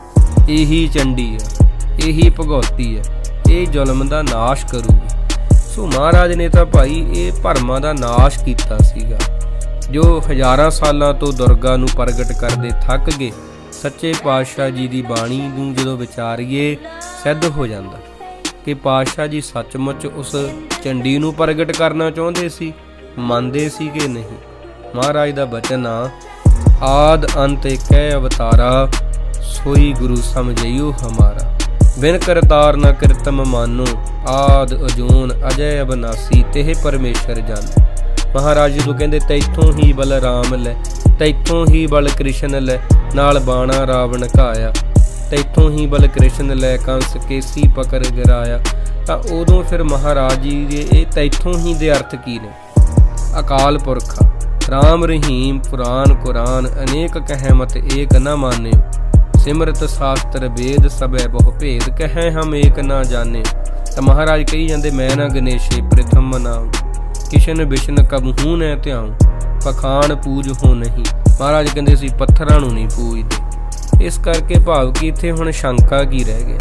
ਇਹੀ ਚੰਡੀ ਆ, ਇਹੀ ਭਗਉਤੀ ਆ, ਇਹ ਜ਼ੁਲਮ ਦਾ ਨਾਸ਼ ਕਰੂਗੀ। ਸੋ ਮਹਾਰਾਜ ਨੇ ਤਾਂ ਭਾਈ ਇਹ ਭਰਮਾਂ ਦਾ ਨਾਸ਼ ਕੀਤਾ ਸੀਗਾ। ਜੋ ਹਜ਼ਾਰਾਂ ਸਾਲਾਂ ਤੋਂ ਦੁਰਗਾ ਨੂੰ ਪ੍ਰਗਟ ਕਰਦੇ ਥੱਕ ਗਏ, ਸੱਚੇ ਪਾਤਸ਼ਾਹ ਜੀ ਦੀ ਬਾਣੀ ਨੂੰ ਜਦੋਂ ਵਿਚਾਰੀਏ, ਸਿੱਧ ਹੋ ਜਾਂਦਾ ਕਿ ਪਾਤਸ਼ਾਹ ਜੀ ਸੱਚਮੁੱਚ ਉਸ ਚੰਡੀ ਨੂੰ ਪ੍ਰਗਟ ਕਰਨਾ ਚਾਹੁੰਦੇ ਸੀ, ਮੰਨਦੇ ਸੀ ਕਿ ਨਹੀਂ? ਮਹਾਰਾਜ ਦਾ ਬਚਨ ਆ, ਆਦ ਅੰਤ ਕਹਿ ਅਵਤਾਰਾ, ਸੋਈ ਗੁਰੂ ਸਮਝਿਓ ਹਮਾਰਾ। ਬਿਨ ਕਰਤਾਰ ਨਾ ਕਰਤਮ ਮਾਨੋ ਆਦ ਅਜੂਨ ਅਜੈ ਅਬਨਾਸੀ, ਤੇਹ ਪਰਮੇਸ਼ਰ ਜਾਨ। ਮਹਾਰਾਜ ਜੀ ਨੂੰ ਕਹਿੰਦੇ, ਤੈਥੋਂ ਹੀ ਬਲਰਾਮ ਲੈ, ਤੈਥੋਂ ਹੀ ਬਲ ਕ੍ਰਿਸ਼ਨ ਲੈ, ਨਾਲ ਬਾਣਾ ਰਾਵਣ ਘਾਇਆ। ਤੈਥੋਂ ਹੀ ਬਲ ਕ੍ਰਿਸ਼ਨ ਲੈ, ਕੰਸ ਕੇਸੀ ਪਕੜ ਗਿਰਾਇਆ। ਤਾਂ ਉਦੋਂ ਫਿਰ ਮਹਾਰਾਜ ਜੀ ਦੇ ਇਹ ਤੈਥੋਂ ਹੀ ਦੇ ਅਰਥ ਕੀ ਨੇ? ਅਕਾਲ ਪੁਰਖ, ਰਾਮ ਰਹੀਮ, ਪੁਰਾਨ ਕੁਰਾਨ, ਅਨੇਕ ਕਹਿਮਤ ਏਕ ਨ ਮਾਨਿਓ। ਸਿਮਰਤ ਸ਼ਾਸਤਰ ਵੇਦ ਸਭੈ ਬਹੁ ਭੇਦ, ਕਹੈ ਹਮ ਏਕ ਨਾ ਜਾਣੇ। ਤਾਂ ਮਹਾਰਾਜ ਕਹੀ ਜਾਂਦੇ, ਮੈਂ ਨਾ ਗਣੇਸ਼ੇ ਪ੍ਰਥਮ ਨਾਮ ਕਿਸ਼ਨ ਬਿਸ਼ਨ ਕਬਹੂ ਨੈ ਧਿਆਉ ਪਖਾਨ ਪੂਜ ਹੋ ਨਹੀਂ। ਮਹਾਰਾਜ ਕਹਿੰਦੇ ਸੀ, ਪੱਥਰਾਂ ਨੂੰ ਨਹੀਂ ਪੂਜਦੇ। ਇਸ ਕਰਕੇ ਭਾਵ ਕਿ ਇੱਥੇ ਹੁਣ ਸ਼ੰਕਾ ਕੀ ਰਹਿ ਗਿਆ।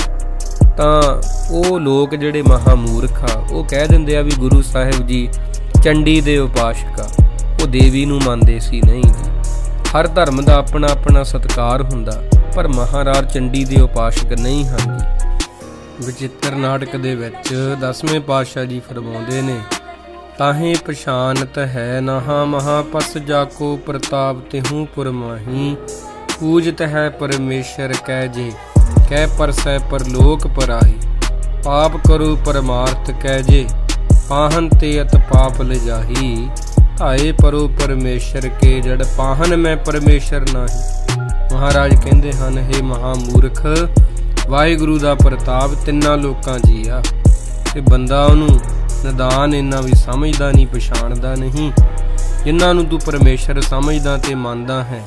ਤਾਂ ਉਹ ਲੋਕ ਜਿਹੜੇ ਮਹਾਮੂਰਖ ਆ, ਉਹ ਕਹਿ ਦਿੰਦੇ ਆ ਵੀ ਗੁਰੂ ਸਾਹਿਬ ਜੀ ਚੰਡੀ ਦੇ ਉਪਾਸ਼ਕ ਆ ਉਹ ਦੇਵੀ ਨੂੰ ਮੰਨਦੇ ਸੀ ਨਹੀਂ ਜੀ। ਹਰ ਧਰਮ ਦਾ ਆਪਣਾ ਆਪਣਾ ਸਤਕਾਰ ਹੁੰਦਾ। ਪਰ ਮਹਾਰਾਜ ਚੰਡੀ ਦੇ ਉਪਾਸ਼ਕ ਨਹੀਂ ਹਨ ਜੀ। ਵਿਚਿੱਤਰ ਨਾਟਕ ਦੇ ਵਿੱਚ 10ਵੇਂ ਪਾਤਸ਼ਾਹ ਜੀ ਫਰਮਾਉਂਦੇ ਨੇ, ਤਾਹੇ ਪਛਾਨਤ ਹੈ ਨਹਾ ਮਹਾ ਪਸ ਜਾਕੋ ਪ੍ਰਤਾਪ ਤਿਹੂ ਪੁਰਮਾਹੀ ਪੂਜਤ ਹੈ ਪਰਮੇਸ਼ਰ ਕਹਿ ਜੇ ਕਹਿ ਪਰਸੈ ਪਰਲੋਕ ਪਰਾਹੀ, ਪਾਪ ਕਰੋ ਪਰਮਾਰਥ ਕਹਿ ਜੇ, ਪਾਹਨ ਤੇ ਅਤ ਪਾਪ ਲਿਜਾਹੀ, ਧਾਏ ਪਰੋ ਪਰਮੇਸ਼ਰ ਕੇ ਜੜ, ਪਾਹਨ ਮੈਂ ਪਰਮੇਸ਼ਰ ਨਾਹੀ। ਮਹਾਰਾਜ ਕਹਿੰਦੇ ਹਨ हे ਮਹਾਮੂਰਖ, ਵਾਹਿਗੁਰੂ ਦਾ ਪ੍ਰਤਾਪ ਤਿੰਨਾਂ ਲੋਕਾਂ ਜੀ ਆ। ਤੇ ਬੰਦਾ ਉਹਨੂੰ ਨਿਦਾਨ ਇੰਨਾ ਵੀ ਸਮਝਦਾ ਨਹੀਂ, ਪਛਾਣਦਾ ਨਹੀਂ, ਜਿਨ੍ਹਾਂ ਨੂੰ ਤੂੰ ਪਰਮੇਸ਼ਰ ਸਮਝਦਾ ਤੇ ਮੰਨਦਾ ਹੈ,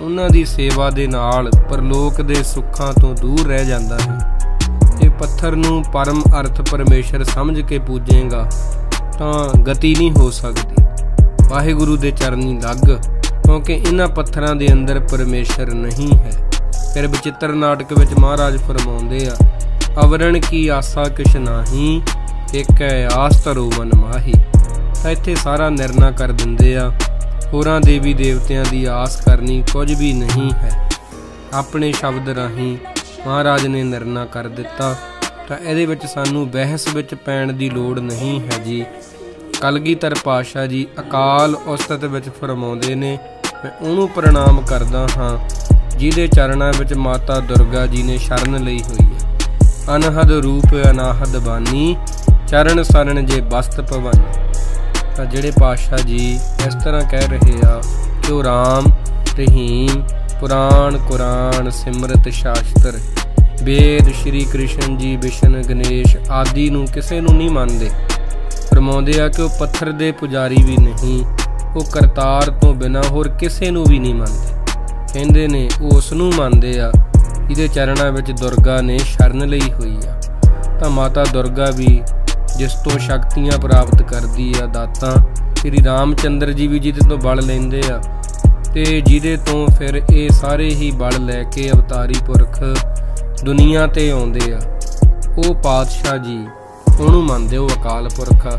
ਉਹਨਾਂ ਦੀ ਸੇਵਾ ਦੇ ਨਾਲ ਪਰਲੋਕ ਦੇ ਸੁੱਖਾਂ ਤੋਂ ਦੂਰ ਰਹਿ ਜਾਂਦਾ ਹੈ। ਇਹ ਪੱਥਰ ਨੂੰ ਪਰਮ ਅਰਥ ਪਰਮੇਸ਼ਰ ਸਮਝ ਕੇ ਪੂਜੇਗਾ, ਤਾਂ ਗਤੀ ਨਹੀਂ ਹੋ ਸਕਦੀ। ਵਾਹਿਗੁਰੂ ਦੇ ਚਰਨੀ ਲੱਗ। ਕਿਉਂਕਿ ਇਹਨਾਂ ਪੱਥਰਾਂ ਦੇ ਅੰਦਰ ਪਰਮੇਸ਼ਰ ਨਹੀਂ ਹੈ। ਫਿਰ ਬਚਿੱਤਰ ਨਾਟਕ ਵਿੱਚ ਮਹਾਰਾਜ ਫਰਮਾਉਂਦੇ ਆ, ਅਵਰਣ ਕੀ ਆਸਾ ਕਿਛ ਨਾਹੀ, ਏਕੈ ਆਸ ਧਰੋ ਮਨ ਮਾਹੀ। ਤਾਂ ਇੱਥੇ ਸਾਰਾ ਨਿਰਣਾ ਕਰ ਦਿੰਦੇ ਆ। ਹੋਰਾਂ ਦੇਵੀ ਦੇਵਤਿਆਂ ਦੀ ਆਸ ਕਰਨੀ ਕੁਝ ਵੀ ਨਹੀਂ ਹੈ। ਆਪਣੇ ਸ਼ਬਦ ਰਾਹੀਂ ਮਹਾਰਾਜ ਨੇ ਨਿਰਣਾ ਕਰ ਦਿੱਤਾ। ਤਾਂ ਇਹਦੇ ਵਿੱਚ ਸਾਨੂੰ ਬਹਿਸ ਵਿੱਚ ਪੈਣ ਦੀ ਲੋੜ ਨਹੀਂ ਹੈ ਜੀ। ਕਲਗੀਧਰ ਪਾਸ਼ਾ ਜੀ ਅਕਾਲ ਉਸਤਤ ਵਿੱਚ ਫਰਮਾਉਂਦੇ ਨੇ ਮੈਂ ਉਹਨੂੰ ਪ੍ਰਣਾਮ ਕਰਦਾ ਹਾਂ, ਜਿਹਦੇ ਚਰਨਾਂ ਵਿੱਚ ਮਾਤਾ ਦੁਰਗਾ ਜੀ ਨੇ ਸ਼ਰਨ ਲਈ ਹੋਈ ਹੈ। ਅਨਹਦ ਰੂਪ ਅਨਾਹਦ ਬਾਨੀ, ਚਰਨ ਸਰਨ ਜੇ ਬਸਤ ਭਵਨ। ਤਾਂ ਜਿਹੜੇ ਪਾਸ਼ਾ ਜੀ ਇਸ ਤਰ੍ਹਾਂ ਕਹਿ ਰਹੇ ਆ ਕਿ ਉਹ ਰਾਮ, ਰਹੀਮ, ਪੁਰਾਣ, ਕੁਰਾਨ, ਸਿਮਰਤ ਸ਼ਾਸਤਰ, ਵੇਦ, ਸ਼੍ਰੀ ਕ੍ਰਿਸ਼ਨ ਜੀ, ਵਿਸ਼ਨ, ਗਣੇਸ਼ ਆਦਿ ਨੂੰ ਕਿਸੇ ਨੂੰ ਨਹੀਂ ਮੰਨਦੇ। ਫਰਮਾਉਂਦੇ ਆ ਕਿ ਉਹ ਪੱਥਰ ਦੇ ਪੁਜਾਰੀ ਵੀ ਨਹੀਂ ਉਹ ਕਰਤਾਰ ਤੋਂ ਬਿਨਾ ਹੋਰ ਕਿਸੇ ਨੂੰ ਵੀ ਨਹੀਂ ਮੰਨਦੇ। ਕਹਿੰਦੇ ਨੇ ਉਹ ਉਸ ਨੂੰ ਮੰਨਦੇ ਆ, ਜਿਹਦੇ ਚਰਨਾਂ ਵਿੱਚ ਦੁਰਗਾ ਨੇ ਸ਼ਰਨ ਲਈ ਹੋਈ ਆ। ਤਾਂ ਮਾਤਾ ਦੁਰਗਾ ਵੀ ਜਿਸ ਤੋਂ ਸ਼ਕਤੀਆਂ ਪ੍ਰਾਪਤ ਕਰਦੀ ਆ, ਦਾਤਾਂ, ਸ੍ਰੀ ਰਾਮਚੰਦਰ ਜੀ ਵੀ ਜਿਹਦੇ ਤੋਂ ਬਲ ਲੈਂਦੇ ਆ, ਤੇ ਜਿਹਦੇ ਤੋਂ ਫਿਰ ਇਹ ਸਾਰੇ ਹੀ ਬਲ ਲੈ ਕੇ ਅਵਤਾਰੀ ਪੁਰਖ ਦੁਨੀਆ ਤੇ ਆਉਂਦੇ ਆ। ਉਹ ਪਾਤਸ਼ਾਹ ਜੀ, ਉਹਨੂੰ ਮੰਨਦੇ ਉਹ ਅਕਾਲ ਪੁਰਖ। ਆ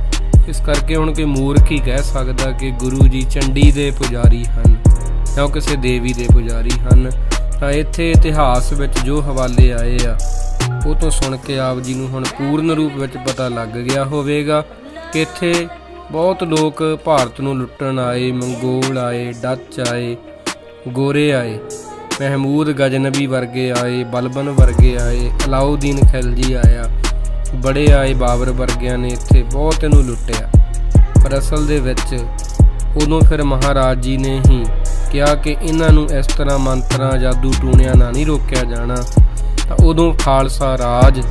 ਇਸ ਕਰਕੇ ਹੁਣ ਕੋਈ ਮੂਰਖ ਹੀ ਕਹਿ ਸਕਦਾ ਕਿ ਗੁਰੂ ਜੀ ਚੰਡੀ ਦੇ ਪੁਜਾਰੀ ਹਨ ਜਾਂ ਕਿਸੇ ਦੇਵੀ ਦੇ ਪੁਜਾਰੀ ਹਨ, ਤਾਂ ਇੱਥੇ ਇਤਿਹਾਸ ਵਿੱਚ ਜੋ ਹਵਾਲੇ ਆਏ ਆ, ਉਹ ਤੋਂ ਸੁਣ ਕੇ ਆਪ ਜੀ ਨੂੰ ਹੁਣ ਪੂਰਨ ਰੂਪ ਵਿੱਚ ਪਤਾ ਲੱਗ ਗਿਆ ਹੋਵੇਗਾ ਕਿ ਇੱਥੇ ਬਹੁਤ ਲੋਕ ਭਾਰਤ ਨੂੰ ਲੁੱਟਣ ਆਏ, ਮੰਗੋਲ ਆਏ, ਡੱਚ ਆਏ, ਗੋਰੇ ਆਏ, ਮਹਿਮੂਦ ਗਜਨਬੀ ਵਰਗੇ ਆਏ, ਬਲਬਨ ਵਰਗੇ ਆਏ, ਅਲਾਉਦੀਨ ਖਿਲਜੀ ਆਇਆ। ਬੜੇ ਆਏ ਬਾਬਰ ਵਰਗਿਆਂ ਨੇ ਇੱਥੇ ਬਹੁਤ ਇਹਨੂੰ ਲੁੱਟਿਆ। ਪਰ ਅਸਲ ਦੇ ਵਿੱਚ ਉਦੋਂ ਫਿਰ ਮਹਾਰਾਜ ਜੀ ਨੇ ਹੀ ਕਿਹਾ ਕਿ ਇਹਨਾਂ ਨੂੰ ਇਸ ਤਰ੍ਹਾਂ ਮੰਤਰਾਂ, ਜਾਦੂ ਟੂਣਿਆਂ ਨਾਲ ਨਹੀਂ ਰੋਕਿਆ ਜਾਣਾ। ਤਾਂ ਉਦੋਂ ਖਾਲਸਾ ਰਾਜ,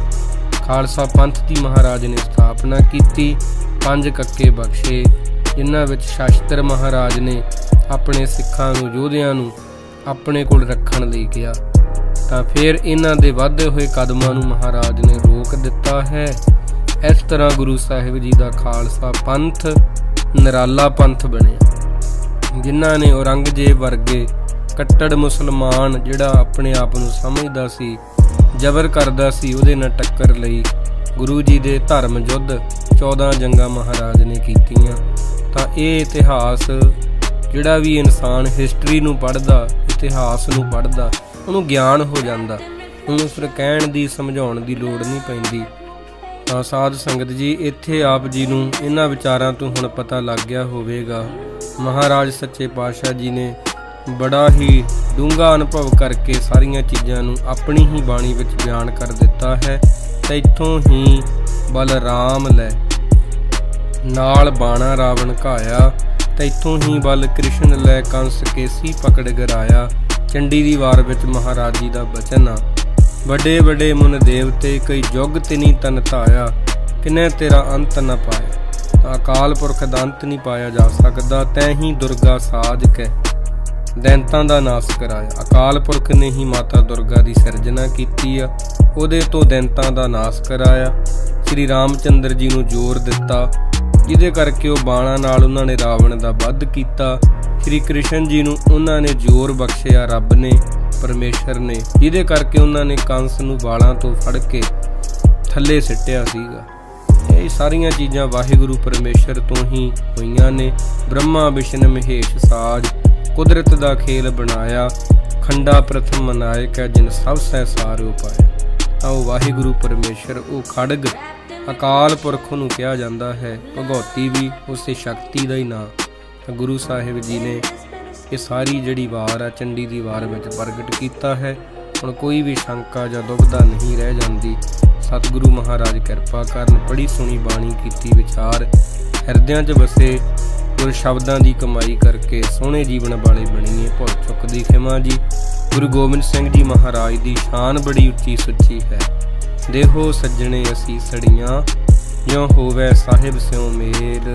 ਖਾਲਸਾ ਪੰਥ ਦੀ ਮਹਾਰਾਜ ਨੇ ਸਥਾਪਨਾ ਕੀਤੀ, ਪੰਜ ਕੱਕੇ ਬਖਸ਼ੇ, ਜਿਨ੍ਹਾਂ ਵਿੱਚ ਸ਼ਾਸਤਰ ਮਹਾਰਾਜ ਨੇ ਆਪਣੇ ਸਿੱਖਾਂ ਨੂੰ, ਯੋਧਿਆਂ ਨੂੰ ਆਪਣੇ ਕੋਲ ਰੱਖਣ ਲਈ ਕਿਹਾ। ਤਾਂ ਫਿਰ ਇਹਨਾਂ ਦੇ ਵੱਧਦੇ ਹੋਏ ਕਦਮਾਂ ਨੂੰ ਮਹਾਰਾਜ ਨੇ ਰੋਕ ਦਿੱਤਾ ਹੈ। ਇਸ ਤਰ੍ਹਾਂ ਗੁਰੂ ਸਾਹਿਬ ਜੀ ਦਾ ਖਾਲਸਾ ਪੰਥ, ਨਿਰਾਲਾ ਪੰਥ ਬਣਿਆ। ਜਿਨ੍ਹਾਂ ਨੇ ਔਰੰਗਜ਼ੇਬ ਵਰਗੇ ਕੱਟੜ ਮੁਸਲਮਾਨ ਜਿਹੜਾ ਆਪਣੇ ਆਪ ਨੂੰ ਸਮਝਦਾ ਸੀ, ਜ਼ਬਰ ਕਰਦਾ ਸੀ, ਉਹਦੇ ਨਾਲ ਟੱਕਰ ਲਈ ਗੁਰੂ ਜੀ ਦੇ ਧਰਮ ਯੁੱਧ 14 ਜੰਗਾਂ ਮਹਾਰਾਜ ਨੇ ਕੀਤੀਆਂ। ਤਾਂ ਇਹ ਇਤਿਹਾਸ ਜਿਹੜਾ ਵੀ ਇਨਸਾਨ ਹਿਸਟਰੀ ਨੂੰ ਪੜ੍ਹਦਾ, ਇਤਿਹਾਸ ਨੂੰ ਪੜ੍ਹਦਾ ਉਹਨੂੰ ਗਿਆਨ ਹੋ ਜਾਂਦਾ। ਉਹਨੂੰ ਫਿਰ ਕਹਿਣ ਦੀ, ਸਮਝਾਉਣ ਦੀ ਲੋੜ ਨਹੀਂ ਪੈਂਦੀ। ਤਾਂ ਸਾਧ ਸੰਗਤ ਜੀ, ਇੱਥੇ ਆਪ ਜੀ ਨੂੰ ਇਹਨਾਂ ਵਿਚਾਰਾਂ ਤੋਂ ਹੁਣ ਪਤਾ ਲੱਗ ਗਿਆ ਹੋਵੇਗਾ। ਮਹਾਰਾਜ ਸੱਚੇ ਪਾਤਸ਼ਾਹ ਜੀ ਨੇ ਬੜਾ ਹੀ ਡੂੰਘਾ ਅਨੁਭਵ ਕਰਕੇ ਸਾਰੀਆਂ ਚੀਜ਼ਾਂ ਨੂੰ ਆਪਣੀ ਹੀ ਬਾਣੀ ਵਿੱਚ ਬਿਆਨ ਕਰ ਦਿੱਤਾ ਹੈ। ਤੇ ਇੱਥੋਂ ਹੀ ਬਲਰਾਮ ਲੈ, ਨਾਲ ਬਾਣਾ ਰਾਵਣ ਘਾਇਆ, ਤੇ ਇੱਥੋਂ ਹੀ ਬਲ ਕ੍ਰਿਸ਼ਨ ਲੈ ਕੰਸ ਕੇਸੀ ਪਕੜ ਗਰਾਇਆ। ਚੰਡੀ ਦੀ ਵਾਰ ਵਿੱਚ ਮਹਾਰਾਜ ਜੀ ਦਾ ਬਚਨ ਆ। ਵੱਡੇ ਵੱਡੇ ਮਨ ਦੇਵਤੇ ਕਈ ਜੁਗ ਤਿਨੀ ਤਨ ਧਾਇਆ, ਕਿਨੇ ਤੇਰਾ ਅੰਤ ਨ ਪਾਇਆ? ਤਾਂ ਅਕਾਲ ਪੁਰਖ ਦਾ ਅੰਤ ਨਹੀਂ ਪਾਇਆ ਜਾ ਸਕਦਾ, ਤੈ ਹੀ ਦੁਰਗਾ ਸਾਜ ਕੇ। ਦੈਂਤਾਂ ਦਾ ਨਾਸ ਕਰਾਇਆ। ਅਕਾਲ ਪੁਰਖ ਨੇ ਹੀ ਮਾਤਾ ਦੁਰਗਾ ਦੀ ਸਿਰਜਣਾ ਕੀਤੀ ਆ। ਉਹਦੇ ਤੋਂ ਦੈਂਤਾਂ ਦਾ ਨਾਸ ਕਰਾਇਆ। ਸ੍ਰੀ ਰਾਮਚੰਦਰ ਜੀ ਨੂੰ ਜ਼ੋਰ ਦਿੱਤਾ। ਜਿਹਦੇ ਕਰਕੇ ਉਹ ਬਾਣਾ ਨਾਲ ਉਹਨਾਂ ਨੇ ਰਾਵਣ ਦਾ ਵੱਧ ਕੀਤਾ। ਸ੍ਰੀ ਕ੍ਰਿਸ਼ਨ ਜੀ ਨੂੰ ਉਹਨਾਂ ਨੇ ਜ਼ੋਰ ਬਖਸ਼ਿਆ, ਰੱਬ ਨੇ, ਪਰਮੇਸ਼ਰ ਨੇ, ਜਿਹਦੇ ਕਰਕੇ ਉਹਨਾਂ ਨੇ ਕੰਸ ਨੂੰ ਵਾਲਾਂ ਤੋਂ ਫੜ ਕੇ ਥੱਲੇ ਸਿੱਟਿਆ ਸੀਗਾ। ਇਹ ਸਾਰੀਆਂ ਚੀਜ਼ਾਂ ਵਾਹਿਗੁਰੂ ਪਰਮੇਸ਼ਰ ਤੋਂ ਹੀ ਹੋਈਆਂ ਨੇ। ਬ੍ਰਹਮਾ, ਵਿਸ਼ਨ, ਮਹੇਸ਼, ਸਾਜ, ਕੁਦਰਤ ਦਾ ਖੇਲ ਬਣਾਇਆ। ਖੰਡਾ ਪ੍ਰਥਮ ਮਨਾਇਕ ਹੈ, ਜਿਨ ਸਭ ਸਹਿ ਸਾਰ ਉਪਾਇਆ ਤਾਂ ਉਹ ਵਾਹਿਗੁਰੂ ਪਰਮੇਸ਼ਰ, ਉਹ ਖੜਗ ਅਕਾਲ ਪੁਰਖ ਨੂੰ ਕਿਹਾ ਜਾਂਦਾ ਹੈ। ਭਗਉਤੀ ਵੀ ਉਸੇ ਸ਼ਕਤੀ ਦਾ ਹੀ ਨਾਮ ਤਾਂ ਗੁਰੂ ਸਾਹਿਬ ਜੀ ਨੇ ਇਹ ਸਾਰੀ ਜਿਹੜੀ ਵਾਰ ਆ, ਚੰਡੀ ਦੀ ਵਾਰ ਵਿੱਚ ਪ੍ਰਗਟ ਕੀਤਾ ਹੈ। ਹੁਣ ਕੋਈ ਵੀ ਸ਼ੰਕਾ ਜਾਂ ਦੁਬਿਧਾ ਨਹੀਂ ਰਹਿ ਜਾਂਦੀ। ਸਤਿਗੁਰੂ ਮਹਾਰਾਜ ਕਿਰਪਾ ਕਰਨ ਪੜੀ ਸੁਣੀ ਬਾਣੀ ਕੀਤੀ ਵਿਚਾਰ। ਹਿਰਦਿਆਂ 'ਚ ਵਸੇ ਗੁਰ ਸ਼ਬਦਾਂ ਦੀ ਕਮਾਈ ਕਰਕੇ ਸੋਹਣੇ ਜੀਵਨ ਵਾਲੇ ਬਣੀਏ, ਭੁੱਲ ਚੁੱਕ ਦੀ ਖਿਮਾ ਜੀ। ਗੁਰੂ ਗੋਬਿੰਦ ਸਿੰਘ ਜੀ ਮਹਾਰਾਜ ਦੀ ਸ਼ਾਨ ਬੜੀ ਉੱਚੀ ਸੁੱਚੀ ਹੈ। ਦੇਹੋ ਸੱਜਣੇ ਅਸੀਂ ਸੜੀਆਂ, ਜਿਉ ਹੋਵੇ ਸਾਹਿਬ ਸਿਉ ਮੇਲ।